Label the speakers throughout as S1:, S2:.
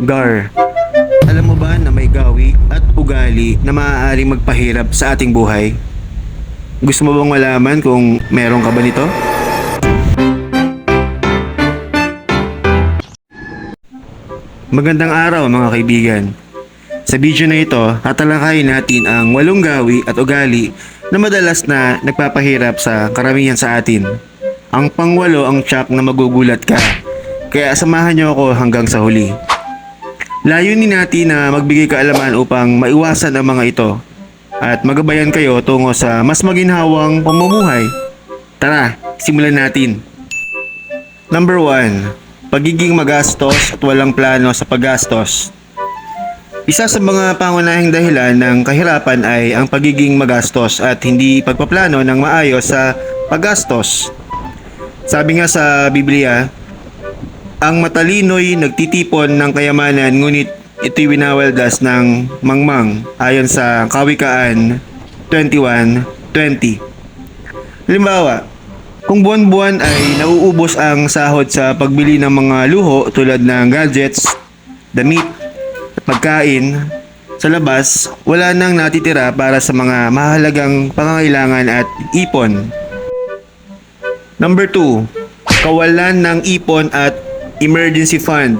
S1: Gar. Alam mo ba na may gawi at ugali na maaaring magpahirap sa ating buhay? Gusto mo bang malaman kung meron ka ba nito? Magandang araw mga kaibigan. Sa video na ito, tatalakayin natin ang walong gawi at ugali na madalas na nagpapahirap sa karamihan sa atin. Ang pangwalo ang tsak na magugulat ka. Kaya samahan niyo ako hanggang sa huli. Layunin natin na magbigay kaalaman upang maiwasan ang mga ito at magabayan kayo tungo sa mas maginhawang pamumuhay. Tara, simulan natin. Number 1. Pagiging magastos at walang plano sa paggastos. Isa sa mga pangunahing dahilan ng kahirapan ay ang pagiging magastos at hindi pagpaplano ng maayos sa paggastos. Sabi nga sa Biblia, ang matalino'y nagtitipon ng kayamanan ngunit ito'y winawaldas ng mangmang ayon sa Kawikaan 21.20. Halimbawa, kung buwan-buwan ay nauubos ang sahod sa pagbili ng mga luho tulad ng gadgets, damit, pagkain, sa labas, wala nang natitira para sa mga mahalagang pangangailangan at ipon. Number 2, kawalan ng ipon at emergency fund.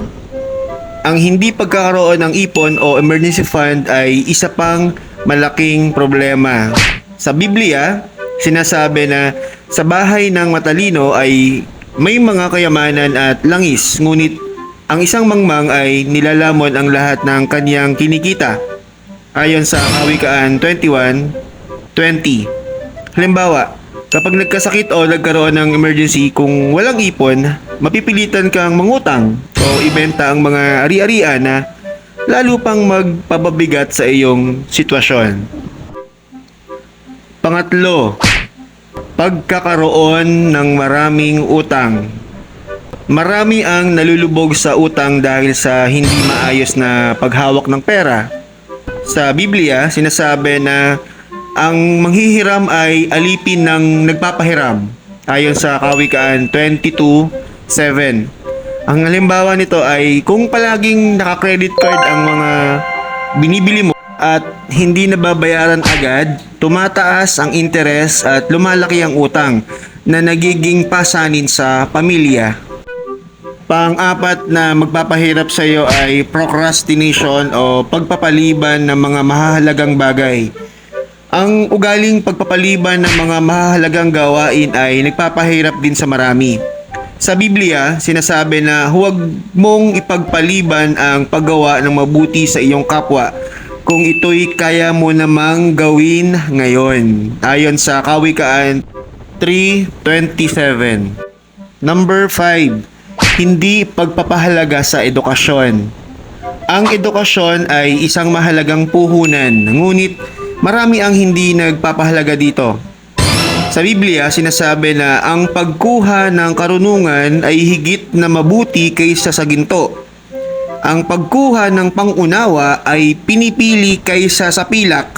S1: Ang hindi pagkakaroon ng ipon o emergency fund ay isa pang malaking problema. Sa Biblia, sinasabi na sa bahay ng matalino ay may mga kayamanan at langis, ngunit ang isang mangmang ay nilalamon ang lahat ng kanyang kinikita. Ayon sa Kawikaan 21:20. Halimbawa, kapag nagkasakit o nagkaroon ng emergency kung walang ipon, mapipilitan kang mangutang o ibenta ang mga ari-arian na lalo pang magpapabigat sa iyong sitwasyon. Pangatlo, pagkakaroon ng maraming utang. Marami ang nalulubog sa utang dahil sa hindi maayos na paghawak ng pera. Sa Biblia, sinasabi na ang manghihiram ay alipin ng nagpapahiram ayon sa Kawikaan 22.7. Ang halimbawa nito ay kung palaging naka-credit card ang mga binibili mo at hindi nababayaran agad, tumataas ang interes at lumalaki ang utang na nagiging pasanin sa pamilya. Pang-apat na magpapahirap sa iyo ay procrastination o pagpapaliban ng mga mahahalagang bagay. Ang ugaling pagpapaliban ng mga mahahalagang gawain ay nagpapahirap din sa marami. Sa Biblia, sinasabi na huwag mong ipagpaliban ang paggawa ng mabuti sa iyong kapwa kung ito'y kaya mo namang gawin ngayon. Ayon sa Kawikaan 3.27 Number 5. Hindi pagpapahalaga sa edukasyon. Ang edukasyon ay isang mahalagang puhunan, ngunit marami ang hindi nagpapahalaga dito. Sa Biblia, sinasabi na ang pagkuha ng karunungan ay higit na mabuti kaysa sa ginto. Ang pagkuha ng pangunawa ay pinipili kaysa sa pilak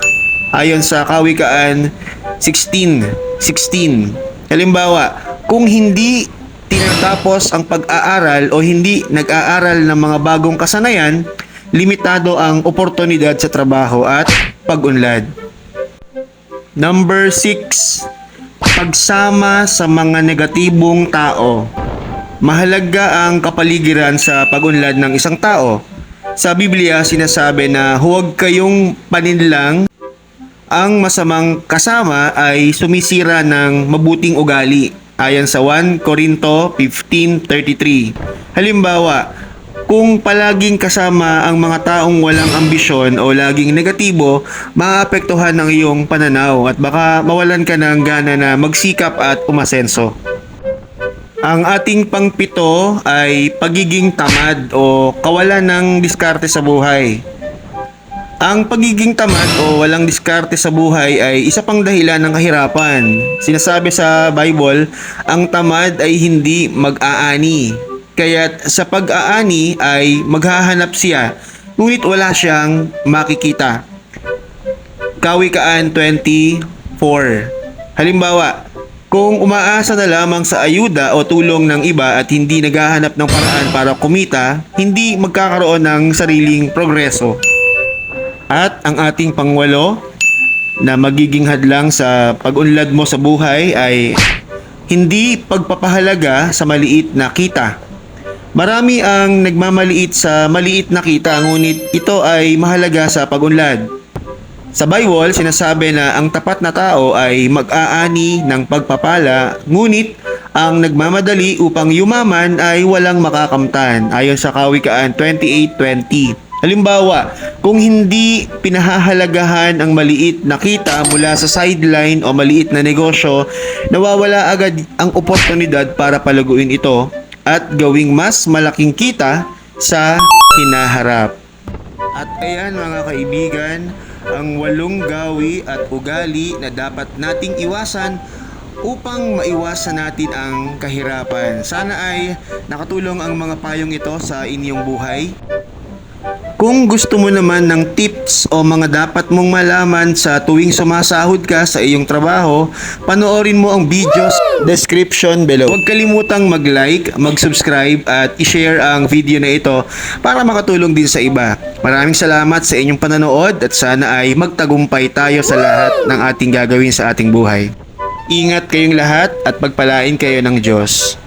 S1: ayon sa Kawikaan 16:16. Halimbawa, kung hindi tinatapos ang pag-aaral o hindi nag-aaral ng mga bagong kasanayan, limitado ang oportunidad sa trabaho at pag-unlad. Number 6. Pagsama sa mga negatibong tao. Mahalaga ang kapaligiran sa pag-unlad ng isang tao. Sa Biblia, sinasabi na huwag kayong paninlang ang masamang kasama ay sumisira ng mabuting ugali ayon sa 1 Corinto 15.33. Halimbawa, kung palaging kasama ang mga taong walang ambisyon o laging negatibo, maapektuhan ang iyong pananaw at baka mawalan ka ng gana na magsikap at umasenso. Ang ating pangpito ay pagiging tamad o kawalan ng diskarte sa buhay. Ang pagiging tamad o walang diskarte sa buhay ay isa pang dahilan ng kahirapan. Sinasabi sa Bible, ang tamad ay hindi mag-aani. Kaya't sa pag-aani ay maghahanap siya, ngunit wala siyang makikita. Kawikaan 24 Halimbawa, Kung umaasa na lamang sa ayuda o tulong ng iba at hindi naghahanap ng paraan para kumita, hindi magkakaroon ng sariling progreso. At ang ating pangwalo na magiging hadlang sa pag-unlad mo sa buhay ay hindi pagpapahalaga sa maliit na kita. Marami ang nagmamaliit sa maliit na kita ngunit ito ay mahalaga sa pag-unlad. Sa Bible, sinasabi na ang tapat na tao ay mag-aani ng pagpapala, ngunit ang nagmamadali upang yumaman ay walang makakamtan ayon sa Kawikaan 28.20. Halimbawa, kung hindi pinahahalagahan ang maliit na kita mula sa sideline o maliit na negosyo, nawawala agad ang oportunidad para palaguin ito at gawing mas malaking kita sa hinaharap. At ayan mga kaibigan, ang walong gawi at ugali na dapat nating iwasan upang maiwasan natin ang kahirapan. Sana ay nakatulong ang mga payong ito sa inyong buhay. Kung gusto mo naman ng tips o mga dapat mong malaman sa tuwing sumasahod ka sa iyong trabaho, panoorin mo ang videos description below. Huwag kalimutang mag-like, mag-subscribe at i-share ang video na ito para makatulong din sa iba. Maraming salamat sa inyong pananood at sana ay magtagumpay tayo sa lahat ng ating gagawin sa ating buhay. Ingat kayong lahat at pagpalain kayo ng Diyos.